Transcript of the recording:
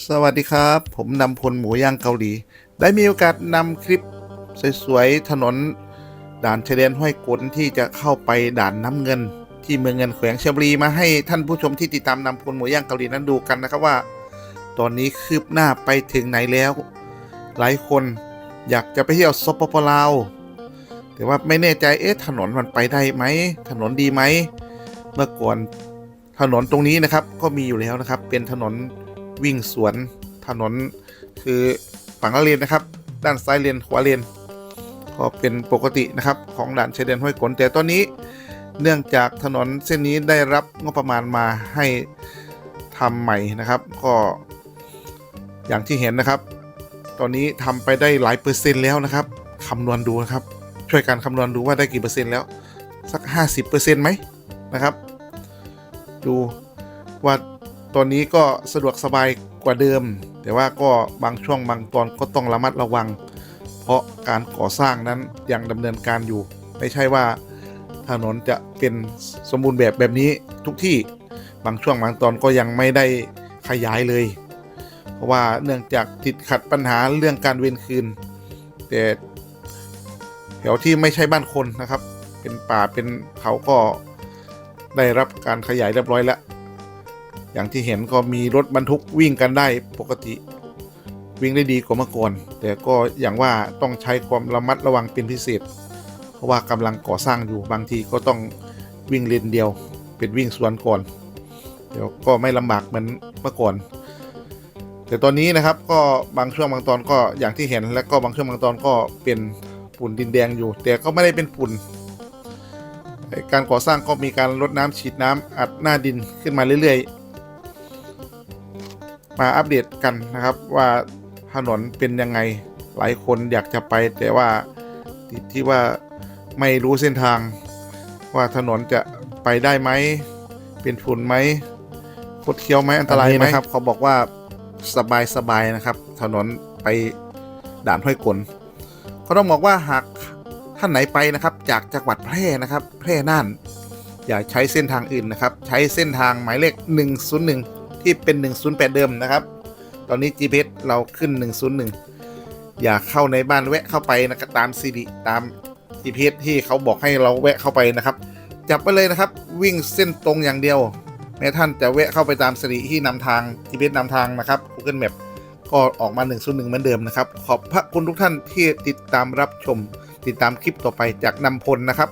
สวัสดีครับ ผมนำพลหมูย่างเกาหลี ได้มีโอกาสนำคลิปสวยๆ ถนน ด่านชายแดนห้วยกลที่จะเข้าไปด่านน้ำเงิน ที่เมืองเงินแขวงเชียงบุรีมาให้ท่านผู้ชมที่ติดตามนำพลหมูย่างเกาหลีนั้นดูกันนะครับว่า ตอนนี้คืบหน้าไปถึงไหนแล้ว หลายคนอยากจะไปเที่ยวสปปลาวแต่ว่าไม่แน่ใจเอ๊ะถนนมันไปได้ไหมถนนดีไหมเมื่อก่อนถนนตรงนี้นะครับก็มีอยู่แล้วนะครับ เป็นถนน วิ่งสวนถนน คือฝั่งละเลนนะครับ ด้านซ้ายเลนขวาเลนก็เป็นปกตินะครับของด่านชายแดนห้วยกลแต่ตอนนี้เนื่องจากถนนเส้นนี้ได้รับงบประมาณมาให้ทำใหม่นะครับ ก็อย่างที่เห็นนะครับ ตอนนี้ทำไปได้หลายเปอร์เซ็นต์แล้วนะครับคำนวณดูนะครับ ช่วยกันคำนวณดูว่าได้กี่เปอร์เซ็นต์แล้วสัก 50%ไหมนะครับ ดูว่า ตอนนี้ก็สะดวกสบายกว่าเดิม แต่ว่าก็บางช่วงบางตอนก็ต้องระมัดระวัง เพราะการก่อสร้างนั้นยังดำเนินการอยู่ ไม่ใช่ว่าถนนจะเป็นสมบูรณ์แบบแบบนี้ทุกที่บางช่วงบางตอนก็ยังไม่ได้ขยายเลย เพราะว่าเนื่องจากติดขัดปัญหาเรื่องการเวนคืน แต่แถวที่ไม่ใช่บ้านคนนะครับ เป็นป่าเป็นเขาก็ได้รับการขยายเรียบร้อยแล้ว อย่างที่เห็นก็มีรถบรรทุกวิ่งกันได้ปกติ วิ่งได้ดีกว่าเมื่อก่อน แต่ก็อย่างว่าต้องใช้ความระมัดระวังเป็นพิเศษ เพราะว่ากำลังก่อสร้างอยู่บางทีก็ต้องวิ่งเลนเดียว เป็นวิ่งสวนก่อน เดี๋ยวก็ไม่ลำบากเหมือนเมื่อก่อน แต่ตอนนี้นะครับก็บางช่วงบางตอนก็อย่างที่เห็น แล้วก็บางช่วงบางตอนก็เป็นฝุ่นดินแดงอยู่ แต่ก็ไม่ได้เป็นฝุ่นการก่อสร้างก็มีการลดน้ำฉีดน้ำอัดหน้าดินขึ้นมาเรื่อยๆ มาอัปเดตกันนะครับว่าถนนเป็นยังไงหลายคนอยากจะไปแต่ว่าติดที่ว่าไม่รู้เส้นทาง ว่าถนนจะไปได้ไหม เป็นฝุ่นไหมคดเคี้ยวไหมอันตรายไหมครับ เขาบอกว่าสบายสบายๆนะครับ ถนนไปด่านห้วยกลเขาต้องบอกว่าหากท่านไหนไปนะครับ จากจังหวัดแพร่นะครับ แพร่น่าน อย่าใช้เส้นทางอื่นนะครับ ใช้เส้นทางหมายเลข 101 ที่เป็น 108 เดิมนะครับ ตอนนี้ GPS เราขึ้น 101 อย่าเข้าในบ้านแวะเข้าไปนะครับตามซีดีตาม GPS ที่เขาบอกให้เราแวะเข้าไปนะครับ จับไปเลยนะครับ วิ่งเส้นตรงอย่างเดียว แม้ท่านจะแวะเข้าไปตามสิริที่นำทาง GPS นำทางนะครับ Google Map ก็ออกมา 101 เหมือนเดิมนะครับ ขอบพระคุณทุกท่านที่ติดตามรับชม ติดตามคลิปต่อไปจากนำพลนะครับ